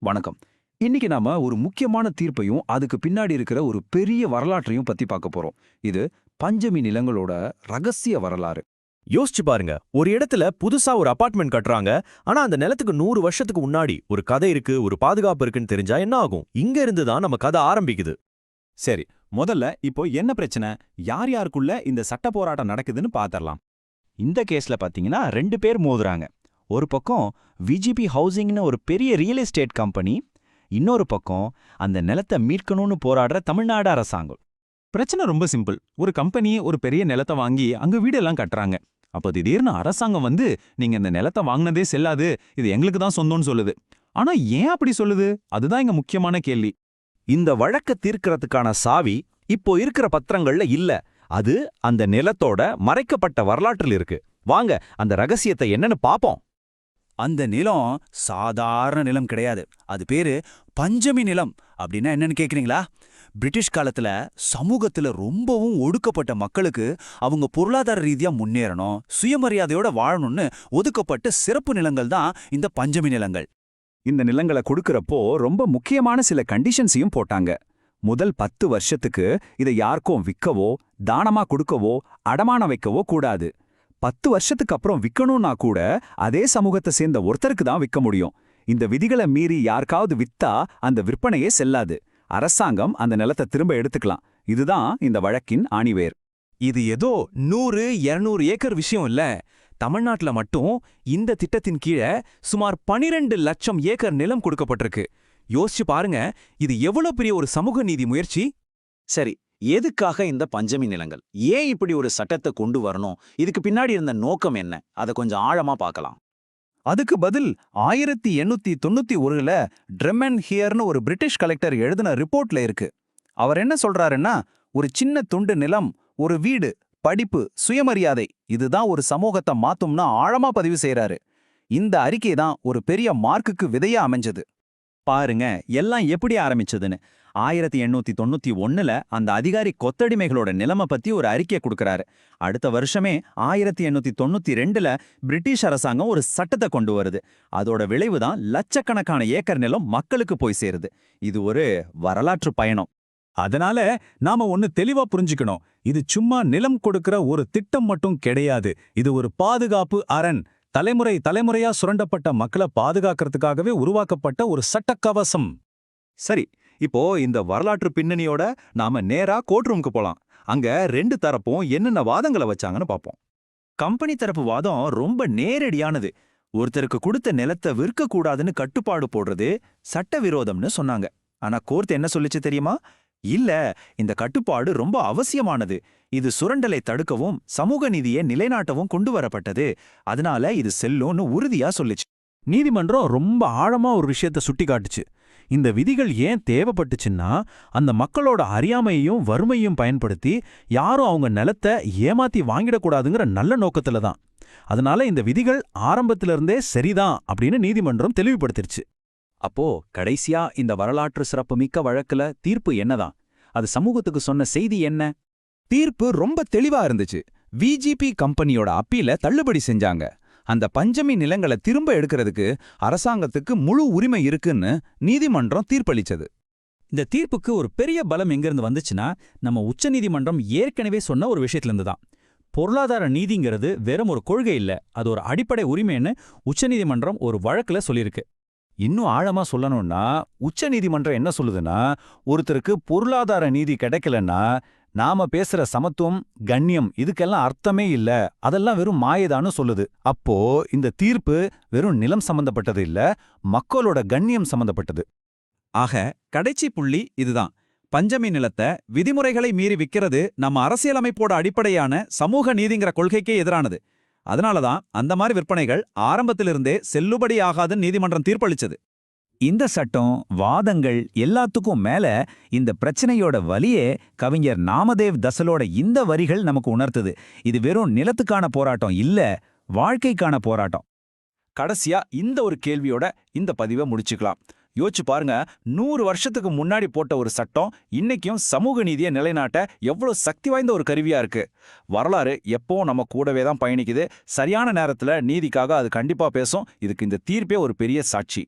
வணக்கம். இன்னைக்கு நாம ஒரு முக்கியமான தீர்ப்பையும் அதுக்கு பின்னாடி இருக்கிற ஒரு பெரிய வரலாற்றையும் பத்தி பார்க்க போறோம். இது பஞ்சமி நிலங்களோட ரகசிய வரலாறு. யோசிச்சு பாருங்க. ஒரு இடத்துல புதுசா ஒரு அபார்ட்மெண்ட் கட்டுறாங்க. ஆனா அந்த நிலத்துக்கு நூறு வருஷத்துக்கு முன்னாடி ஒரு கதை இருக்கு ஒரு பாதுகாப்பு இருக்குன்னு தெரிஞ்சா என்ன ஆகும்? இங்க இருந்து தான் நம்ம கதை ஆரம்பிக்குது. சரி முதல்ல இப்போ என்ன பிரச்சனை? யார் யாருக்குள்ள இந்த சட்ட போராட்டம் நடக்குதுன்னு பாத்திரலாம். இந்த கேஸ்ல பாத்தீங்கன்னா ரெண்டு பேர் மோதுறாங்க. ஒரு பக்கம் விஜிபி ஹவுசிங்னு ஒரு பெரிய ரியல் எஸ்டேட் கம்பெனி இன்னொரு பக்கம் அந்த நிலத்தை மீட்கணும்னு போராடுற தமிழ்நாடு அரசாங்கம். பிரச்சனை ரொம்ப சிம்பிள். ஒரு கம்பெனி ஒரு பெரிய நிலத்தை வாங்கி அங்க வீடெல்லாம் கட்டுறாங்க. அப்போ திடீர்னு அரசாங்கம் வந்து நீங்க இந்த நிலத்தை வாங்கினதே செல்லாது இது எங்களுக்கு தான் சொந்தம்னு சொல்லுது. ஆனா ஏன் அப்படி சொல்லுது? அதுதான் இங்க முக்கியமான கேள்வி. இந்த வழக்க தீர்க்கறதுக்கான சாவி இப்போ இருக்கிற பத்திரங்கள்ல இல்ல. அது அந்த நிலத்தோட மறைக்கப்பட்ட வரலாற்றில் இருக்கு. வாங்க அந்த ரகசியத்தை என்னன்னு பாப்போம். அந்த நிலம் சாதாரண நிலம் கிடையாது. அது பேரு பஞ்சமி நிலம். அப்படின்னா என்னன்னு கேக்குறீங்களா? பிரிட்டிஷ் காலத்துல சமூகத்துல ரொம்பவும் ஒடுக்கப்பட்ட மக்களுக்கு அவங்க பொருளாதார ரீதியா முன்னேறணும் சுயமரியாதையோட வாழணும்னு ஒதுக்கப்பட்ட சிறப்பு நிலங்கள் தான் இந்த பஞ்சமி நிலங்கள். இந்த நிலங்களை கொடுக்கறப்போ ரொம்ப முக்கியமான சில கண்டிஷன்ஸையும் போட்டாங்க. முதல் பத்து வருஷத்துக்கு இதை யாருக்கும் விற்கவோ தானமா கொடுக்கவோ அடமானம் வைக்கவோ கூடாது. பத்து வருஷத்துக்கு அப்புறம் விற்கணும்னா கூட அதே சமூகத்தை சேர்ந்த ஒருத்தருக்கு தான் விற்க முடியும். இந்த விதிகளை மீறி யாருக்காவது வித்தா அந்த விற்பனையே செல்லாது. அரசாங்கம் அந்த நிலத்தை திரும்ப எடுத்துக்கலாம். இதுதான் இந்த வழக்கின் ஆணிவேர். இது ஏதோ நூறு இருநூறு ஏக்கர் விஷயம் இல்ல. தமிழ்நாட்டுல மட்டும் இந்த திட்டத்தின் கீழே சுமார் 12 லட்சம் ஏக்கர் நிலம் கொடுக்கப்பட்டிருக்கு. யோசிச்சு பாருங்க இது எவ்வளவு பெரிய ஒரு சமூக நீதி முயற்சி? சரி எதுக்காக இந்த பஞ்சமி நிலங்கள்? ஏன் இப்படி ஒரு சட்டத்தை கொண்டு வரணும்? இதுக்கு பின்னாடி இருந்த நோக்கம் என்ன? அதை கொஞ்சம் ஆழமா பார்க்கலாம். அதுக்கு பதில் ஆயிரத்தி எண்ணூத்தி தொண்ணூத்தி ஒருல ட்ரெமன் ஹியர்னு ஒரு பிரிட்டிஷ் கலெக்டர் எழுதின ரிப்போர்ட்ல இருக்கு. அவர் என்ன சொல்றாருன்னா ஒரு சின்ன துண்டு நிலம் ஒரு வீடு படிப்பு சுயமரியாதை இதுதான் ஒரு சமூகத்தை மாத்தும்னா ஆழமா பதிவு செய்றாரு. இந்த அறிக்கை தான் ஒரு பெரிய மார்க்குக்கு விதையா அமைஞ்சது. பாருங்க எல்லாம் எப்படி ஆரம்பிச்சதுன்னு. ஆயிரத்தி எண்ணூத்தி தொண்ணூத்தி ஒன்னுல அந்த அதிகாரி கொத்தடிமைகளோட நிலைமை பத்தி ஒரு அறிக்கை கொடுக்கறாரு. அடுத்த வருஷமே ஆயிரத்தி எண்ணூத்தி தொண்ணூத்தி ரெண்டுல பிரிட்டிஷ் அரசாங்கம் ஒரு சட்டத்தை கொண்டு வருது. அதோட விளைவு தான் லட்சக்கணக்கான ஏக்கர் நிலம் மக்களுக்கு போய் சேருது. இது ஒரு வரலாற்று பயணம். அதனால நாம ஒன்னு தெளிவா புரிஞ்சுக்கணும். இது சும்மா நிலம் கொடுக்கிற ஒரு திட்டம் மட்டும் கிடையாது. இது ஒரு பாதுகாப்பு அரண். தலைமுறை தலைமுறையா சுரண்டப்பட்ட மக்களை பாதுகாக்கிறதுக்காகவே உருவாக்கப்பட்ட ஒரு சட்டக்கவசம். சரி இப்போ இந்த வரலாற்று பின்னணியோட நாம நேரா கோர்ட் ரூமுக்கு போலாம். அங்க ரெண்டு தரப்பும் என்னென்ன வாதங்களை வச்சாங்கன்னு பாப்போம். கம்பெனி தரப்பு வாதம் ரொம்ப நேரடியானது. ஒருத்தருக்கு கொடுத்த நிலத்தை விற்கக்கூடாதுன்னு கட்டுப்பாடு போடுறது சட்டவிரோதம்னு சொன்னாங்க. ஆனா கோர்ட் என்ன சொல்லுச்சு தெரியுமா? இல்ல இந்த கட்டுப்பாடு ரொம்ப அவசியமானது. இது சுரண்டலை தடுக்கவும் சமூக நீதியை நிலைநாட்டவும் கொண்டு வரப்பட்டது. அதனால இது செல்லும்னு உறுதியா சொல்லுச்சு. நீதிமன்றம் ரொம்ப ஆழமா ஒரு விஷயத்த சுட்டி காட்டுச்சு. இந்த விதிகள் ஏன் தேவைப்பட்டுச்சுன்னா அந்த மக்களோட அறியாமையையும் வறுமையும் பயன்படுத்தி யாரும் அவங்க நிலத்தை ஏமாத்தி வாங்கிடக்கூடாதுங்கிற நல்ல நோக்கத்துல தான். அதனால இந்த விதிகள் ஆரம்பத்துல இருந்தே சரிதான் அப்படின்னு நீதிமன்றம் தெளிவுபடுத்திருச்சு. அப்போ கடைசியா இந்த வரலாற்று சிறப்புமிக்க வழக்குல தீர்ப்பு என்னதான்? அது சமூகத்துக்கு சொன்ன செய்தி என்ன? தீர்ப்பு ரொம்ப தெளிவா இருந்துச்சு. விஜிபி கம்பெனியோட அப்பீல தள்ளுபடி செஞ்சாங்க. அந்த பஞ்சமி நிலங்களை திரும்ப எடுக்கிறதுக்கு அரசாங்கத்துக்கு முழு உரிமை இருக்குன்னு நீதிமன்றம் தீர்ப்பளிச்சது. இந்த தீர்ப்புக்கு ஒரு பெரிய பலம் எங்கிருந்து வந்துச்சுன்னா நம்ம உச்சநீதிமன்றம் ஏற்கனவே சொன்ன ஒரு விஷயத்துல இருந்து தான். பொருளாதார நீதிங்கிறது வெறும் ஒரு கொள்கை இல்ல அது ஒரு அடிப்படை உரிமைன்னு உச்சநீதிமன்றம் ஒரு வழக்குல சொல்லியிருக்கு. இன்னும் ஆழமா சொல்லணும்னா உச்ச நீதிமன்றம் என்ன சொல்லுதுன்னா ஒருத்தருக்கு பொருளாதார நீதி கிடைக்கலன்னா நாம பேசுற சமத்துவம் கண்ணியம் இதுக்கெல்லாம் அர்த்தமே இல்ல. அதெல்லாம் வெறும் மாயதான்னு சொல்லுது. அப்போ இந்த தீர்ப்பு வெறும் நிலம் சம்பந்தப்பட்டது இல்ல மக்களோட கண்ணியம் சம்பந்தப்பட்டது. ஆக கடைசி புள்ளி இதுதான். பஞ்சமி நிலத்தை விதிமுறைகளை மீறி விக்கிறது நம்ம அரசியலமைப்போட அடிப்படையான சமூக நீதிங்கிற கொள்கைக்கே எதிரானது. அதனாலதான் அந்த மாதிரி விற்பனைகள் ஆரம்பத்திலிருந்தே செல்லுபடியாகாதுன்னு நீதிமன்றம் தீர்ப்பளிச்சது. இந்த சட்டம் வாதங்கள் எல்லாத்துக்கும் மேல இந்த பிரச்சனையோட வலியே கவிஞர் நாமதேவ் தசலோட இந்த வரிகள் நமக்கு உணர்த்துது. இது வெறும் நிலத்துக்கான போராட்டம் இல்ல வாழ்க்கைக்கான போராட்டம். கடைசியா இந்த ஒரு கேள்வியோட இந்த பதிவை முடிச்சுக்கலாம். யோசிச்சு பாருங்க நூறு வருஷத்துக்கு முன்னாடி போட்ட ஒரு சட்டம் இன்னைக்கும் சமூக நீதியை நிலைநாட்ட எவ்வளவு சக்தி வாய்ந்த ஒரு கருவியா இருக்கு. வரலாறு எப்பவும் நம்ம கூடவே தான் பயணிக்குது. சரியான நேரத்துல நீதிக்காக அது கண்டிப்பா பேசும். இதுக்கு இந்த தீர்ப்பே ஒரு பெரிய சாட்சி.